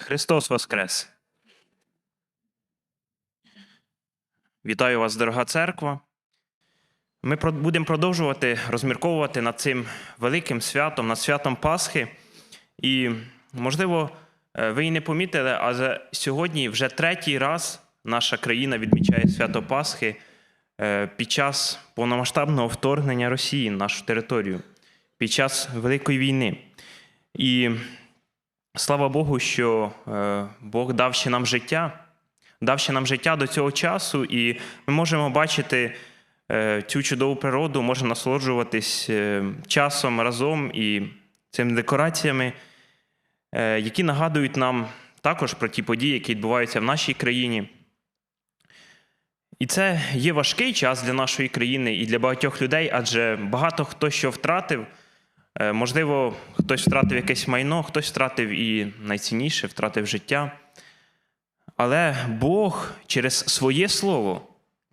Христос Воскрес! Вітаю вас, дорога церква. Ми будемо продовжувати розмірковувати над цим великим святом, над святом Пасхи. І, можливо, е, ви і не помітили, але сьогодні вже третій раз наша країна відмічає свято Пасхи е, під час повномасштабного вторгнення Росії на нашу територію, під час Великої війни. І Слава Богу, що е, Бог дав ще нам життя, дав ще нам життя до цього часу, і ми можемо бачити е, цю чудову природу, можемо насолоджуватись е, часом разом і цими декораціями, які нагадують нам також про ті події, які відбуваються в нашій країні. І це є важкий час для нашої країни і для багатьох людей, адже багато хто що втратив. Е, Можливо, хтось втратив якесь майно, хтось втратив і найцінніше, втратив життя. Але Бог через своє слово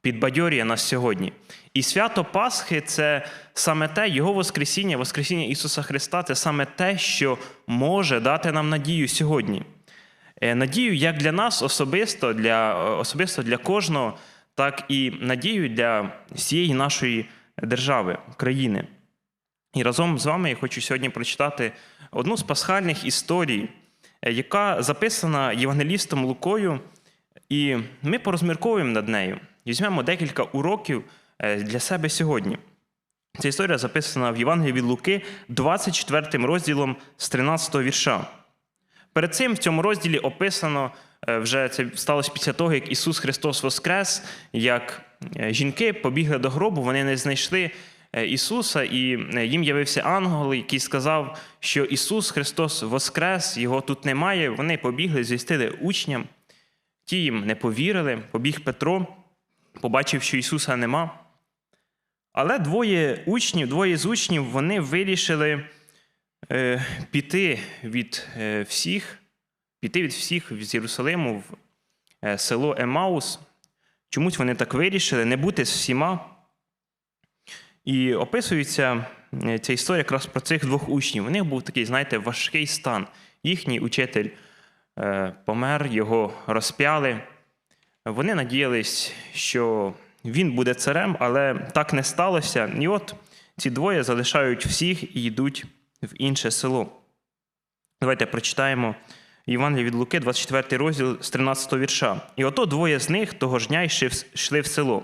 підбадьорює нас сьогодні. І свято Пасхи це саме те, Його Воскресіння, Воскресіння Ісуса Христа це саме те, що може дати нам надію сьогодні. Е, Надію як для нас особисто, для, особисто для кожного, так і надію для всієї нашої держави, країни. І разом з вами я хочу сьогодні прочитати одну з пасхальних історій, е, яка записана Євангелістом Лукою, і ми порозмірковуємо над нею. Візьмемо декілька уроків е, для себе сьогодні. Ця історія записана в Євангелії від Луки 24 розділом з 13 вірша. Перед цим в цьому розділі описано е, вже це сталося після того, як Ісус Христос Воскрес, як жінки побігли до гробу, вони не знайшли Ісуса, і е, їм явився ангел, який сказав, що Ісус Христос Воскрес, Його тут немає. Вони побігли, звістили учням. Ті їм не повірили, побіг Петро, побачив, що Ісуса нема. Але двоє учнів, двоє з учнів, вони вирішили е, піти від е, всіх, піти від всіх з Єрусалиму в е, село Емаус. Чомусь вони так вирішили, не бути з всіма. І описується е, ця історія якраз про цих двох учнів. У них був такий, знаєте, важкий стан. Їхній учитель е, помер, його розп'яли. Вони надіялись, що він буде царем, але так не сталося. І от ці двоє залишають всіх і йдуть в інше село. Давайте прочитаємо Євангелія від Луки, 24 розділ з 13 вірша. І ото двоє з них того ж дня йшли в село.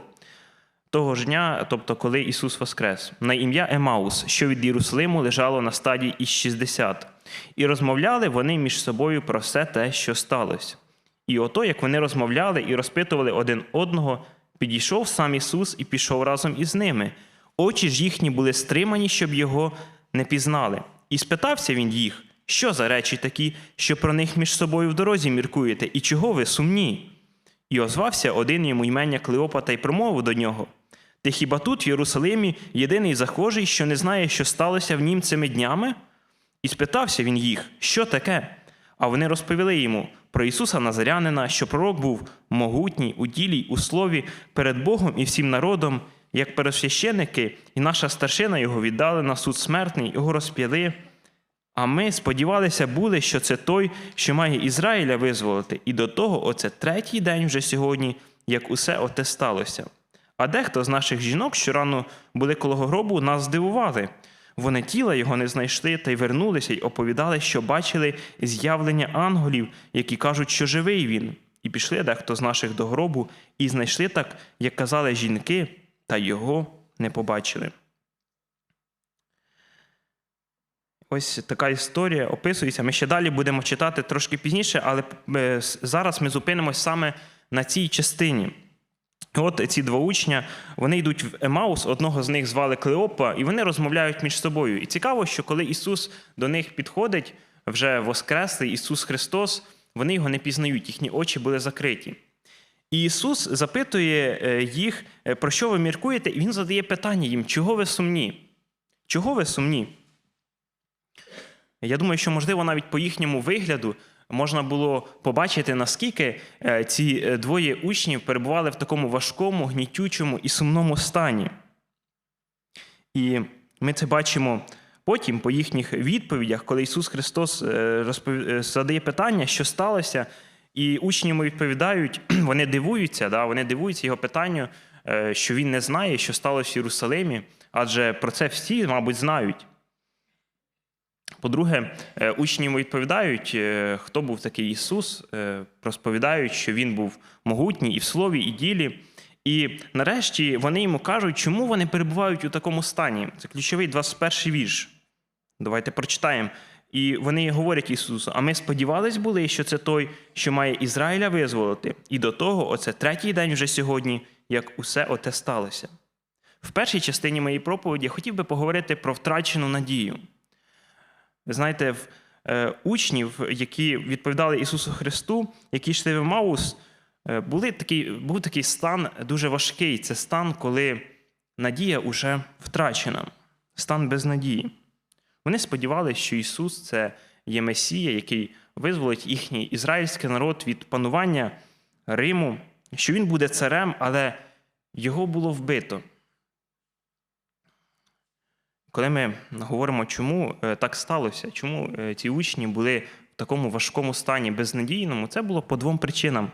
Того ж дня, тобто коли Ісус воскрес, на ім'я Емаус, що від Єрусалиму лежало на стадії із 60. І розмовляли вони між собою про все те, що сталося. І ото, як вони розмовляли і розпитували один одного, підійшов сам Ісус і пішов разом із ними. Очі ж їхні були стримані, щоб його не пізнали. І спитався він їх, що за речі такі, що про них між собою в дорозі міркуєте, і чого ви сумні? І озвався один йому ймення Клеопата й промовив до нього: Ти хіба тут, в Єрусалимі, єдиний захожий, що не знає, що сталося в нім цими днями? І спитався він їх, що таке? А вони розповіли йому про Ісуса Назарянина, що пророк був могутній у ділі у слові перед Богом і всім народом, як пересвященники, і наша старшина його віддали на суд смертний, його розп'яли. А ми сподівалися були, що це той, що має Ізраїля визволити, і до того оце третій день вже сьогодні, як усе оте сталося. А дехто з наших жінок, що рано були коло гробу, нас здивували. Вони тіла його не знайшли та й вернулися й оповідали, що бачили з'явлення ангелів, які кажуть, що живий він. І пішли дехто з наших до гробу, і знайшли так, як казали жінки, та його не побачили. Ось така історія описується. Ми ще далі будемо читати трошки пізніше, але е, зараз ми зупинимось саме на цій частині. От ці два учня вони йдуть в Емаус, одного з них звали Клеопа, і вони розмовляють між собою. І цікаво, що коли Ісус до них підходить, вже воскреслий Ісус Христос, вони його не пізнають, їхні очі були закриті. І Ісус запитує е, їх, е, про що ви міркуєте, і Він задає питання їм, чого ви сумні? Чого ви сумні? Я думаю, що, можливо, навіть по їхньому вигляду можна було побачити, наскільки е, ці е, двоє учнів перебували в такому важкому, гнітючому і сумному стані. І ми це бачимо потім, по їхніх відповідях, коли Ісус Христос е, розпов... задає питання, що сталося, і учні йому відповідають, вони дивуються, да, вони дивуються його питанню, що він не знає, що сталося в Єрусалимі, адже про це всі, мабуть, знають. По-друге, е, учні йому відповідають, е, хто був такий Ісус, е, розповідають, що Він був могутній і в слові, і ділі. І нарешті вони йому кажуть, чому вони перебувають у такому стані. Це ключовий 21 вірш. Давайте прочитаємо. І вони говорять Ісусу: а ми сподівались були, що це той, що має Ізраїля визволити. І до того, оце третій день вже сьогодні, як усе оте сталося. В першій частині моєї проповіді я хотів би поговорити про втрачену надію. Ви знаєте, в е, учнів, які відповідали Ісусу Христу, які йшли в Маус, е, були такий, був такий стан дуже важкий. Це стан, коли надія вже втрачена, стан без надії. Вони сподівалися, що Ісус це є Месія, який визволить їхній ізраїльський народ від панування Риму, що Він буде царем, але його було вбито. Коли ми говоримо, чому е, так сталося, чому е, ці учні були в такому важкому стані безнадійному, це було по двом причинам.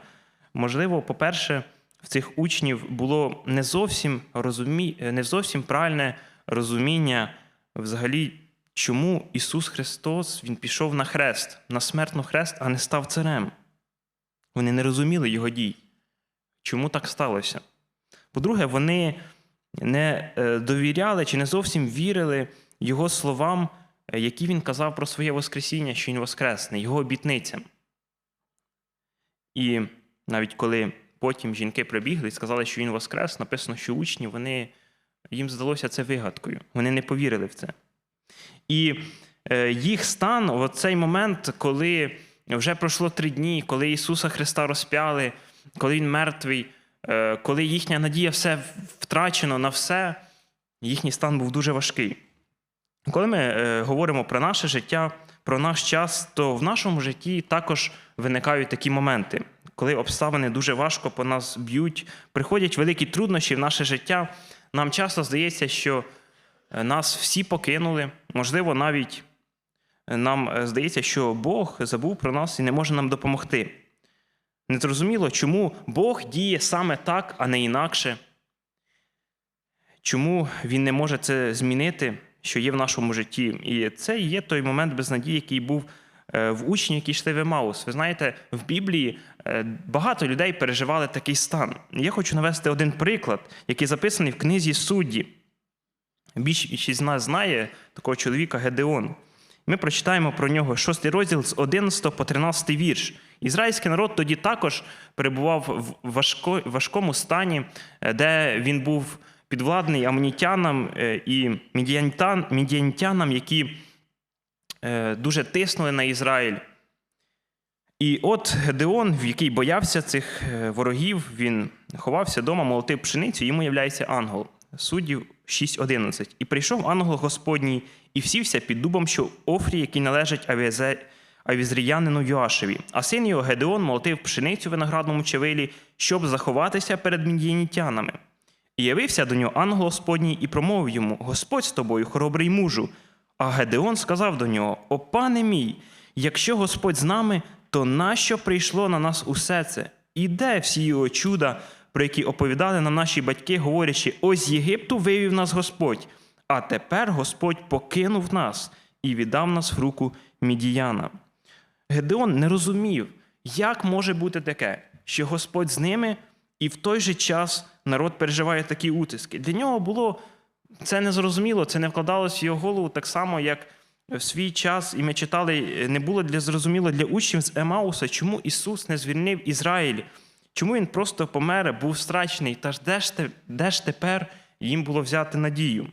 Можливо, по-перше, в цих учнів було не зовсім розумі... не зовсім правильне розуміння взагалі, чому Ісус Христос Він пішов на хрест, на смертну хрест, а не став царем. Вони не розуміли його дій. Чому так сталося? По-друге, вони не е, довіряли чи не зовсім вірили його словам, е, які він казав про своє Воскресіння, що він Воскресне, його обітницям. І навіть коли потім жінки прибігли і сказали, що він Воскрес, написано, що учні, вони, їм здалося це вигадкою. Вони не повірили в це. І е, їх стан в цей момент, коли вже пройшло три дні, коли Ісуса Христа розп'яли, коли Він мертвий, коли їхня надія все втрачено на все, їхній стан був дуже важкий. Коли ми е, говоримо про наше життя, про наш час, то в нашому житті також виникають такі моменти, коли обставини дуже важко по нас б'ють, приходять великі труднощі в наше життя. Нам часто здається, що е, нас всі покинули, можливо, навіть е, нам е, здається, що Бог забув про нас і не може нам допомогти. Незрозуміло, чому Бог діє саме так, а не інакше. Чому Він не може це змінити, що є в нашому житті? І це є той момент безнадії, який був е, в учні, які йшли в Емаус. Ви знаєте, в Біблії е, багато людей переживали такий стан. Я хочу навести один приклад, який записаний в книзі судді. Більшість з нас знає такого чоловіка Гедеон. Ми прочитаємо про нього шостий розділ з 11 по 13 вірш. Ізраїльський народ тоді також перебував в важко, важкому стані, е, де він був підвладний амонітянам е, і мідіантян, мідіантянам, які е, дуже тиснули на Ізраїль. І от Гедеон, який боявся цих ворогів, він ховався вдома, молотив пшеницю, йому являється ангел. Суддів 6.11. І прийшов ангел Господній і всівся під дубом, що Офрі, який належить Авіазе... авізріянину Йоашеві. А син його Гедеон молотив пшеницю в виноградному чавилі, щоб заховатися перед мідіанітянами. І явився до нього ангел Господній і промовив йому: Господь з тобою, хоробрий мужу. А Гедеон сказав до нього: О пане мій, якщо Господь з нами, то нащо прийшло на нас усе це? І де всі його чуда, про які оповідали нам наші батьки, говорячи: ось з Єгипту вивів нас Господь, а тепер Господь покинув нас і віддав нас в руку Мідіяна. Гедеон не розумів, як може бути таке, що Господь з ними, і в той же час народ переживає такі утиски. Для нього було це незрозуміло, це не вкладалось в його голову так само, як в свій час, і ми читали, не було для зрозуміло для учнів з Емауса, чому Ісус не звільнив Ізраїль, чому Він просто помер, був страчений, та ж де ж, де ж тепер їм було взяти надію?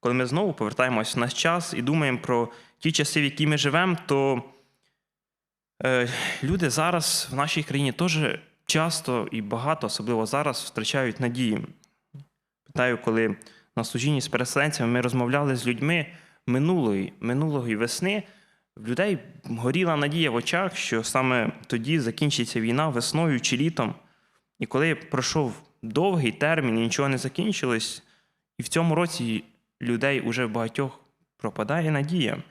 Коли ми знову повертаємось в наш час і думаємо про ті часи, в які ми живемо, то е, люди зараз в нашій країні теж часто і багато, особливо зараз, втрачають надію. Питаю, коли на служінні з переселенцями ми розмовляли з людьми минулої, минулої весни, в людей горіла надія в очах, що саме тоді закінчиться війна весною чи літом. І коли пройшов довгий термін і нічого не закінчилось, і в цьому році людей уже в багатьох пропадає надія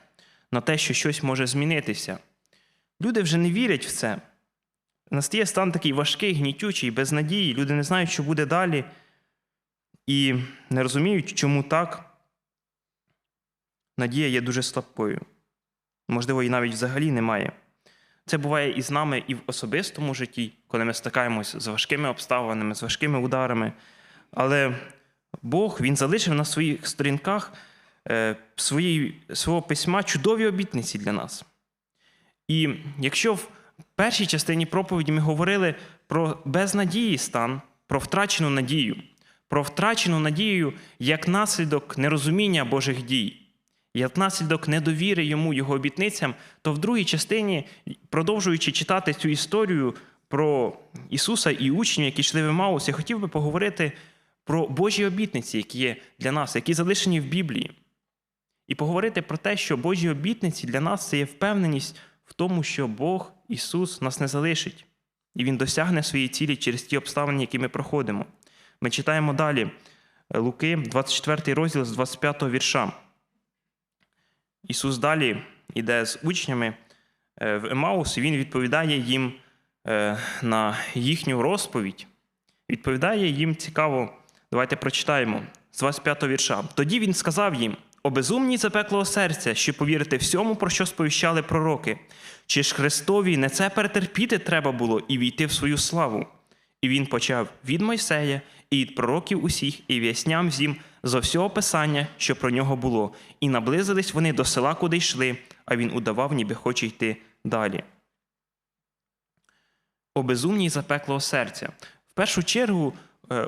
на те, що щось може змінитися. Люди вже не вірять в це. Настає стан такий важкий, гнітючий, без надії. Люди не знають, що буде далі, і не розуміють, чому так. Надія є дуже слабкою. Можливо, і навіть взагалі немає. Це буває і з нами, і в особистому житті, коли ми стикаємось з важкими обставинами, з важкими ударами. Але Бог Він залишив на своїх сторінках свої, свого письма чудові обітниці для нас. І якщо в першій частині проповіді ми говорили про безнадії стан, про втрачену надію, про втрачену надію як наслідок нерозуміння Божих дій, як наслідок недовіри йому, його обітницям, то в другій частині, продовжуючи читати цю історію про Ісуса і учнів, які йшли в Емаус, я хотів би поговорити про Божі обітниці, які є для нас, які залишені в Біблії. І поговорити про те, що Божі обітниці для нас це є впевненість в тому, що Бог, Ісус, нас не залишить, і Він досягне своєї цілі через ті обставини, які ми проходимо. Ми читаємо далі Луки, 24 розділ з 25 вірша. Ісус далі йде з учнями е, в Емаус, і Він відповідає їм е, на їхню розповідь. Відповідає їм цікаво. Давайте прочитаємо з 25 вірша. Тоді він сказав їм: обезумні запеклого серця, що повірити всьому, про що сповіщали пророки. Чи ж Христові не це перетерпіти треба було і війти в свою славу? І він почав від Мойсея і від пророків усіх, і в'ясням всім зо всього писання, що про нього було, і наблизились вони до села, куди йшли, а він удавав, ніби хоче йти далі. О безумній запеклого серця. В першу чергу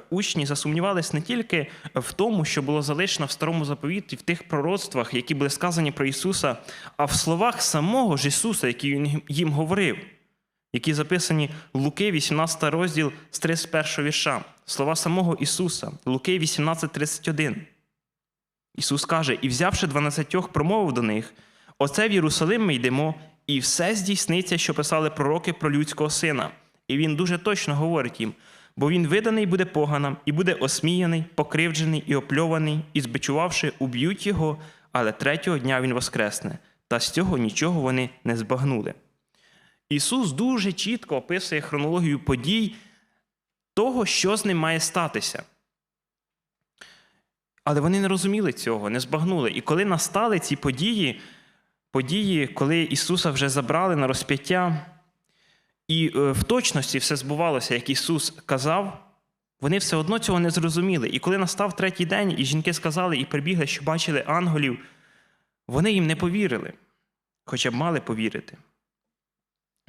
учні засумнівались не тільки в тому, що було залишено в старому заповіті, в тих пророцтвах, які були сказані про Ісуса, а в словах самого ж Ісуса, які Він їм говорив, які записані в Луки, 18 розділ з 31 вірша. Слова самого Ісуса, Луки 18:31. Ісус каже: І взявши дванадцятьох, промовив до них: Оце в Єрусалим ми йдемо, і все здійсниться, що писали пророки про людського сина. І він дуже точно говорить їм: бо він виданий буде поганам, і буде осміяний, покривджений і опльований, і збичувавши, уб'ють його, але третього дня він воскресне. Та з цього нічого вони не збагнули. Ісус дуже чітко описує хронологію подій того, що з ним має статися. Але вони не розуміли цього, не збагнули. І коли настали ці події, події, коли Ісуса вже забрали на розп'яття, і е, в точності все збувалося, як Ісус казав, вони все одно цього не зрозуміли. І коли настав третій день, і жінки сказали і прибігли, що бачили ангелів, вони їм не повірили, хоча б мали повірити.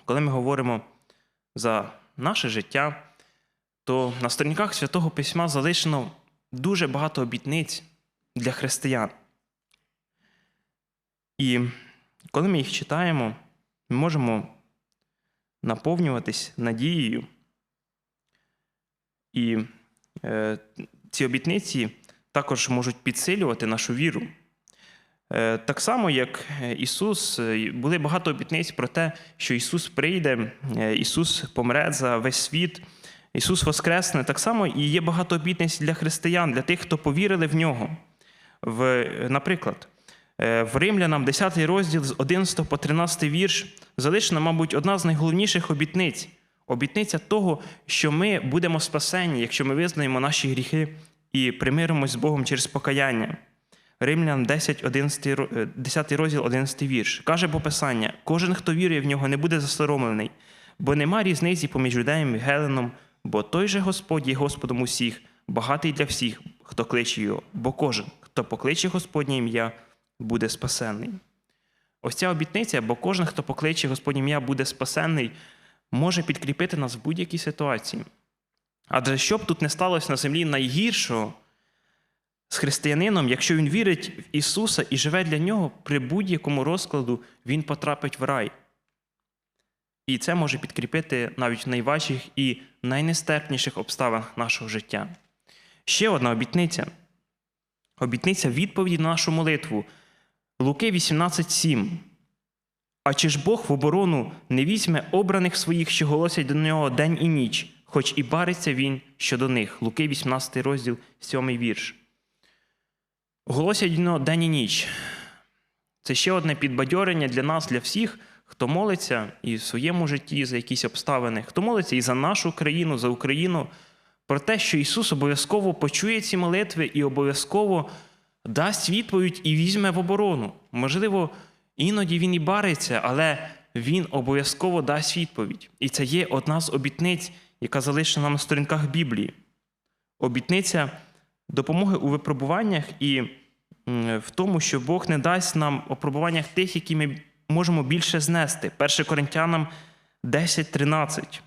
Коли ми говоримо за наше життя, то на сторінках Святого Письма залишено дуже багато обітниць для християн. І коли ми їх читаємо, ми можемо наповнюватись надією. І е, ці обітниці також можуть підсилювати нашу віру. Е, так само, як Ісус, е, були багато обітниць про те, що Ісус прийде, е, Ісус помре за весь світ, Ісус Воскресне. Так само і є багато обітниць для християн, для тих, хто повірили в нього. В, Наприклад, в Римлянам, 10 розділ з 11 по 13 вірш, залишена, мабуть, одна з найголовніших обітниць. Обітниця того, що ми будемо спасені, якщо ми визнаємо наші гріхи і примиримось з Богом через покаяння. Римлян 10, 11, 10 розділ, 11 вірш. Каже бо Писання: кожен, хто вірує в нього, не буде засоромлений, бо нема різниці поміж юдеєм і Геленом, бо той же Господь є Господом усіх, багатий для всіх, хто кличе його, бо кожен, хто покличе Господнє ім'я, буде спасенний. Ось ця обітниця, бо кожен, хто покличе Господнє ім'я, буде спасенний, може підкріпити нас в будь-якій ситуації. Адже що б тут не сталося на землі найгіршого, з християнином, якщо він вірить в Ісуса і живе для нього, при будь-якому розкладу він потрапить в рай. І це може підкріпити навіть в найважчих і найнестерпніших обставинах нашого життя. Ще одна обітниця. Обітниця відповіді на нашу молитву. Луки 18,7. А чи ж Бог в оборону не візьме обраних своїх, що голосять до нього день і ніч, хоч і бариться він щодо них. Луки 18 розділ, 7 вірш. Голосять воно день і ніч. Це ще одне підбадьорення для нас, для всіх, хто молиться і в своєму житті за якісь обставини, хто молиться і за нашу країну, за Україну, про те, що Ісус обов'язково почує ці молитви і обов'язково дасть відповідь і візьме в оборону. Можливо, іноді він і бариться, але він обов'язково дасть відповідь. І це є одна з обітниць, яка залишена на сторінках Біблії. Обітниця допомоги у випробуваннях і в тому, що Бог не дасть нам опробуваннях тих, які ми можемо більше знести. 1 Коринтянам 10.13.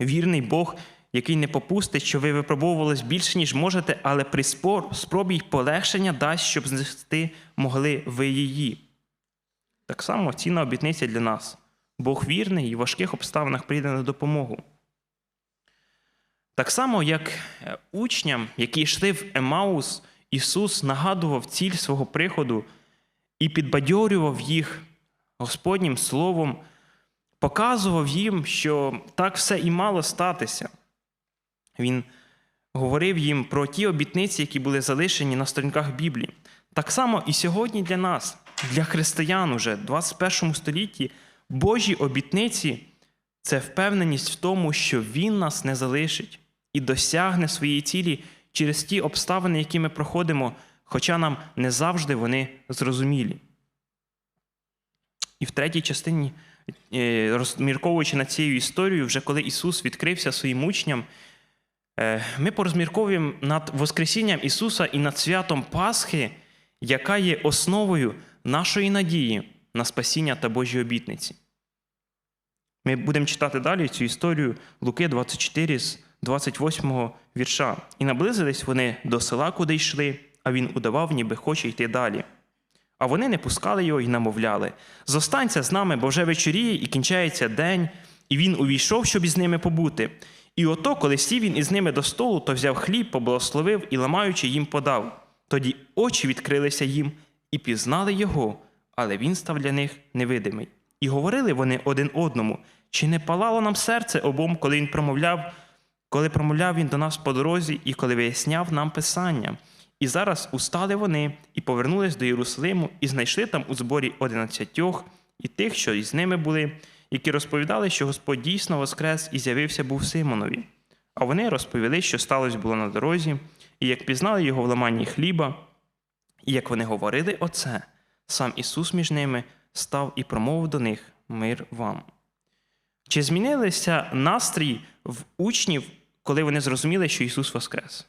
Вірний Бог, який не попустить, що ви випробовувались більше, ніж можете, але при спробі й полегшення дасть, щоб знести могли ви її. Так само цінна обітниця для нас. Бог вірний і в важких обставинах прийде на допомогу. Так само, як е, учням, які йшли в Емаус, Ісус нагадував ціль свого приходу і підбадьорював їх Господнім Словом, показував їм, що так все і мало статися. Він говорив їм про ті обітниці, які були залишені на сторінках Біблії. Так само і сьогодні для нас, для християн уже в 21 столітті, Божі обітниці це впевненість в тому, що Він нас не залишить і досягне своєї цілі через ті обставини, які ми проходимо, хоча нам не завжди вони зрозумілі. І в третій частині, е, розмірковуючи над цією історією, вже коли Ісус відкрився своїм учням, ми порозмірковуємо над Воскресінням Ісуса і над святом Пасхи, яка є основою нашої надії на спасіння та Божі обітниці. Ми будемо читати далі цю історію Луки 24 з 28 вірша. І наблизились вони до села, куди йшли, а він удавав, ніби хоче йти далі. А вони не пускали його і намовляли: Зостанься з нами, бо вже вечоріє і кінчається день, і він увійшов, щоб із ними побути. І ото, коли сів він із ними до столу, то взяв хліб, поблагословив і, ламаючи, їм подав. Тоді очі відкрилися їм і пізнали його, але він став для них невидимий. І говорили вони один одному: чи не палало нам серце обом, коли він промовляв, коли промовляв він до нас по дорозі і коли виясняв нам Писання? І зараз устали вони і повернулись до Єрусалиму, і знайшли там у зборі одинадцятьох і тих, що із ними були, які розповідали, що Господь дійсно воскрес і з'явився був Симонові. А вони розповіли, що сталося було на дорозі, і як пізнали його в ламанні хліба, і як вони говорили оце, сам Ісус між ними став і промовив до них мир вам. Чи змінилися настрій в учнів, коли вони зрозуміли, що Ісус Воскрес?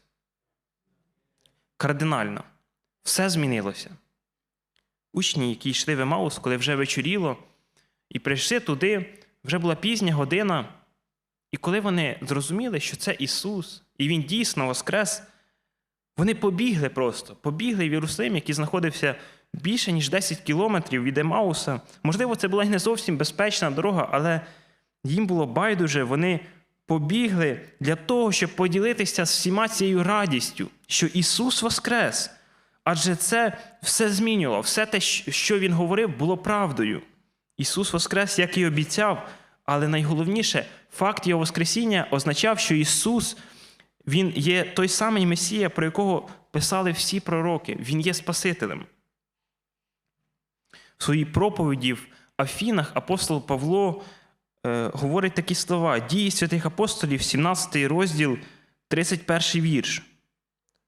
Кардинально. Все змінилося. Учні, які йшли в Емаус, коли вже вечоріло, і прийшли туди, вже була пізня година. І коли вони зрозуміли, що це Ісус, і Він дійсно воскрес, вони побігли просто, побігли в Єрусалим, який знаходився більше, ніж 10 кілометрів від Емауса. Можливо, це була не зовсім безпечна дорога, але їм було байдуже, вони побігли для того, щоб поділитися з всіма цією радістю, що Ісус воскрес. Адже це все змінювало, все те, що Він говорив, було правдою. Ісус Воскрес, як і обіцяв, але найголовніше, факт Його Воскресіння означав, що Ісус Він є той самий Месія, про якого писали всі пророки, Він є Спасителем. В своїй проповіді в Афінах апостол Павло е, говорить такі слова: дії святих апостолів, 17 розділ, 31 вірш.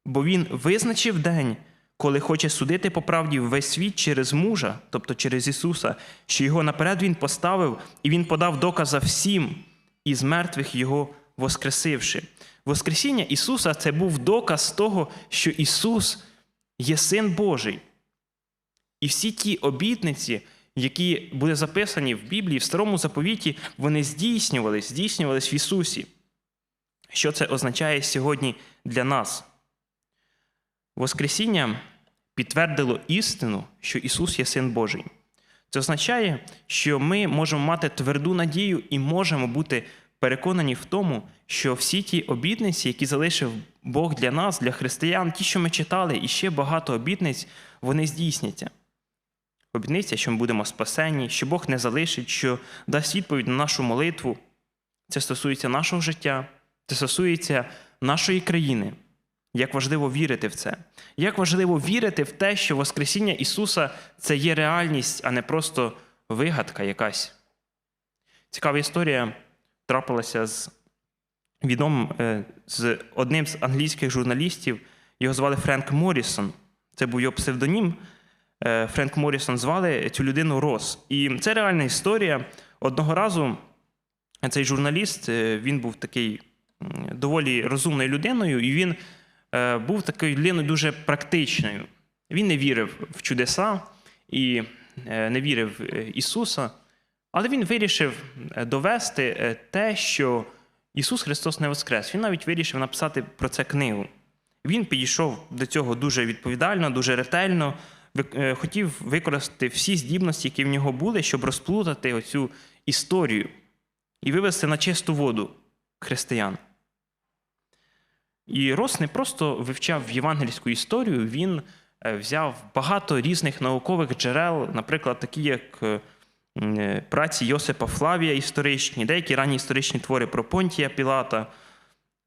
Бо він визначив день, коли хоче судити по правді весь світ через мужа, тобто через Ісуса, що його наперед Він поставив, і Він подав доказа всім, і з мертвих Його воскресивши. Воскресіння Ісуса це був доказ того, що Ісус є Син Божий. І всі ті обітниці, які були записані в Біблії, в Старому заповіті, вони здійснювались, здійснювались в Ісусі. Що це означає сьогодні для нас? Воскресіння підтвердило істину, що Ісус є Син Божий. Це означає, що ми можемо мати тверду надію і можемо бути переконані в тому, що всі ті обітниці, які залишив Бог для нас, для християн, ті, що ми читали, і ще багато обітниць, вони здійсняться. Обітниця, що ми будемо спасені, що Бог не залишить, що дасть відповідь на нашу молитву. Це стосується нашого життя, це стосується нашої країни. Як важливо вірити в це. Як важливо вірити в те, що Воскресіння Ісуса це є реальність, а не просто вигадка якась. Цікава історія трапилася з відомим е, з одним з англійських журналістів. Його звали Френк Моррісон. Це був його псевдонім. Е, Френк Моррісон звали цю людину Рос. І це реальна історія. Одного разу цей журналіст е, він був такий доволі розумною людиною, і він був такою людиною дуже практичною. Він не вірив в чудеса і е, не вірив в е, Ісуса, але він вирішив е, довести е, те, що Ісус Христос не воскрес. Він навіть вирішив написати про це книгу. Він підійшов до цього дуже відповідально, дуже ретельно, е, хотів використати всі здібності, які в нього були, щоб розплутати оцю історію і вивести на чисту воду християн. І Рос не просто вивчав євангельську історію, він е, взяв багато різних наукових джерел, наприклад, такі як е, е, праці Йосипа Флавія історичні, деякі ранні історичні твори про Понтія Пілата.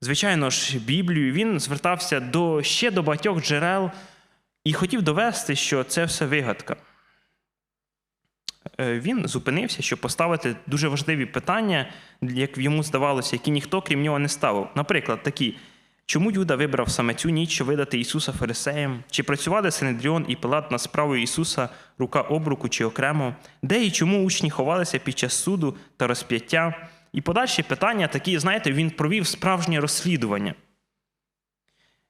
Звичайно ж, Біблію. Він звертався до, ще до багатьох джерел і хотів довести, що це все вигадка. Він зупинився, щоб поставити дуже важливі питання, як йому здавалося, які ніхто крім нього не ставив. Наприклад, такі: чому Юда вибрав саме цю ніч, видати Ісуса фарисеям? Чи працювали Синедріон і Пилат над справою Ісуса рука об руку чи окремо? Де і чому учні ховалися під час суду та розп'яття? І подальші питання такі, знаєте, він провів справжнє розслідування.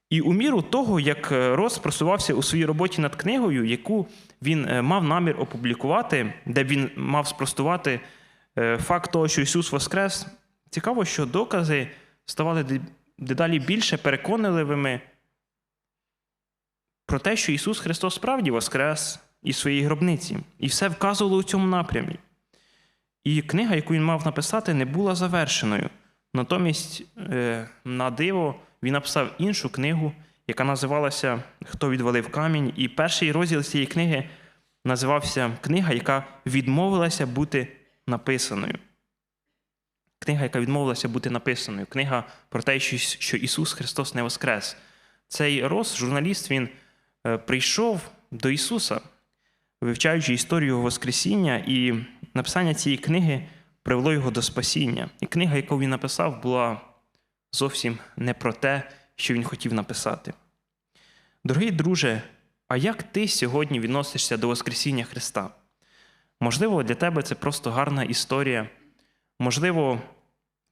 І у міру того, як е, Рос просувався у своїй роботі над книгою, яку він е, мав намір опублікувати, де він мав спростувати е, факт того, що Ісус Воскрес, цікаво, що докази ставали дедалі більше переконливими про те, що Ісус Христос справді Воскрес із своєї гробниці. І все вказувало у цьому напрямі. І книга, яку він мав написати, не була завершеною. Натомість, е, на диво, він написав іншу книгу, яка називалася Хто відвалив камінь. І перший розділ цієї книги називався Книга, яка відмовилася бути написаною. Книга, яка відмовилася бути написаною. Книга про те, що Ісус Христос не воскрес. Цей Рос, журналіст, він е, прийшов до Ісуса, вивчаючи історію Воскресіння, і написання цієї книги привело його до спасіння. І книга, яку він написав, була зовсім не про те, що він хотів написати. Дорогий друже, а як ти сьогодні відносишся до Воскресіння Христа? Можливо, для тебе це просто гарна історія. Можливо,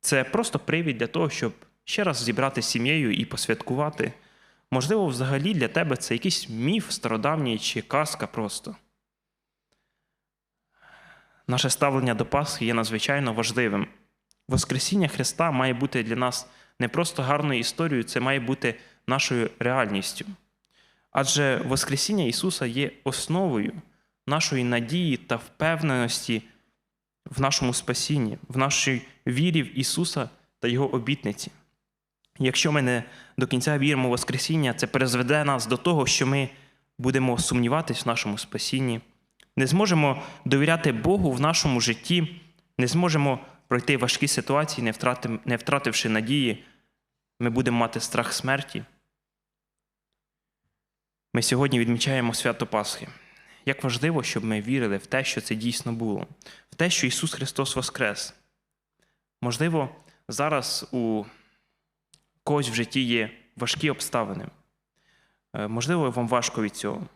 це просто привід для того, щоб ще раз зібрати сім'єю і посвяткувати. Можливо, взагалі для тебе це якийсь міф стародавній чи казка просто. Наше ставлення до Пасхи є надзвичайно важливим. Воскресіння Христа має бути для нас не просто гарною історією, це має бути нашою реальністю. Адже Воскресіння Ісуса є основою нашої надії та впевненості в нашому спасінні, в нашій вірі в Ісуса та Його обітниці. Якщо ми не до кінця віримо в Воскресіння, це призведе нас до того, що ми будемо сумніватись в нашому спасінні, не зможемо довіряти Богу в нашому житті, не зможемо пройти важкі ситуації, не, втративши надії, ми будемо мати страх смерті. Ми сьогодні відмічаємо свято Пасхи. Як важливо, щоб ми вірили в те, що це дійсно було, в те, що Ісус Христос Воскрес. Можливо, зараз у когось в житті є важкі обставини. Е, Можливо, вам важко від цього.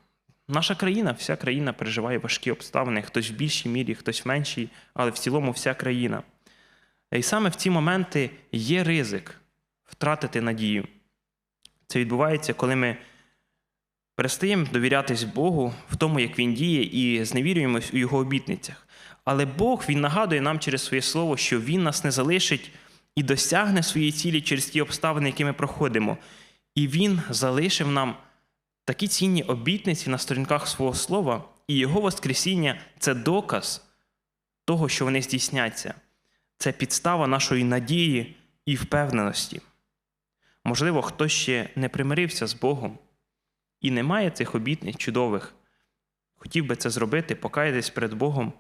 Наша країна, вся країна переживає важкі обставини, хтось в більшій мірі, хтось в меншій, але в цілому вся країна. І саме в ці моменти є ризик втратити надію. Це відбувається, коли ми перестаємо довірятись Богу в тому, як Він діє, і зневірюємось у Його обітницях. Але Бог Він нагадує нам через своє слово, що Він нас не залишить і досягне своєї цілі через ті обставини, які ми проходимо. І Він залишив нам такі цінні обітниці на сторінках свого слова, і Його Воскресіння це доказ того, що вони здійсняться. Це підстава нашої надії і впевненості. Можливо, хтось ще не примирився з Богом і не має цих обітниць чудових. Хотів би це зробити, покаятись перед Богом.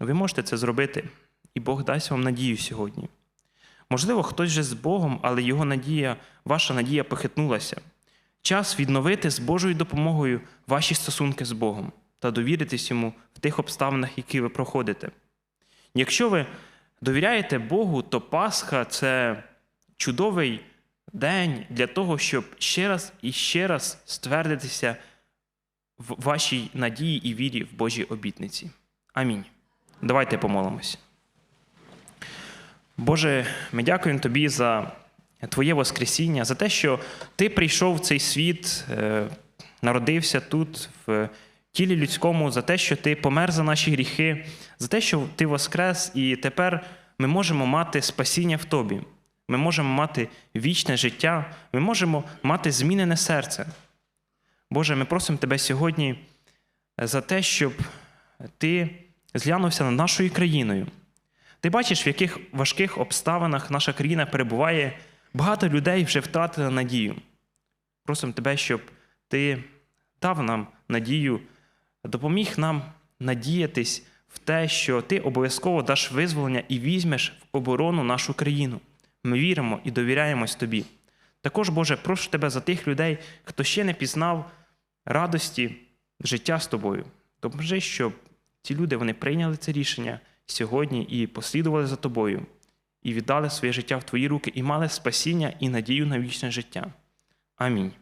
Ви можете це зробити, і Бог дасть вам надію сьогодні. Можливо, хтось вже з Богом, але його надія, ваша надія похитнулася. Час відновити з Божою допомогою ваші стосунки з Богом та довіритись йому в тих обставинах, які ви проходите. Якщо ви довіряєте Богу, то Пасха це чудовий день для того, щоб ще раз і ще раз ствердитися в вашій надії і вірі в Божій обітниці. Амінь. Давайте помолимось. Боже, ми дякуємо Тобі за Твоє Воскресіння, за те, що Ти прийшов в цей світ, е, народився тут, в тілі людському, за те, що Ти помер за наші гріхи, за те, що Ти воскрес, і тепер ми можемо мати спасіння в Тобі. Ми можемо мати вічне життя, ми можемо мати змінене серце. Боже, ми просимо Тебе сьогодні за те, щоб Ти зглянувся над нашою країною. Ти бачиш, в яких важких обставинах наша країна перебуває, багато людей вже втратили надію. Просимо тебе, щоб ти дав нам надію, допоміг нам надіятись в те, що ти обов'язково даш визволення і візьмеш в оборону нашу країну. Ми віримо і довіряємось тобі. Також, Боже, прошу тебе за тих людей, хто ще не пізнав радості життя з тобою. Допоможи, щоб ці люди вони прийняли це рішення сьогодні і послідували за тобою, і віддали своє життя в твої руки, і мали спасіння і надію на вічне життя. Амінь.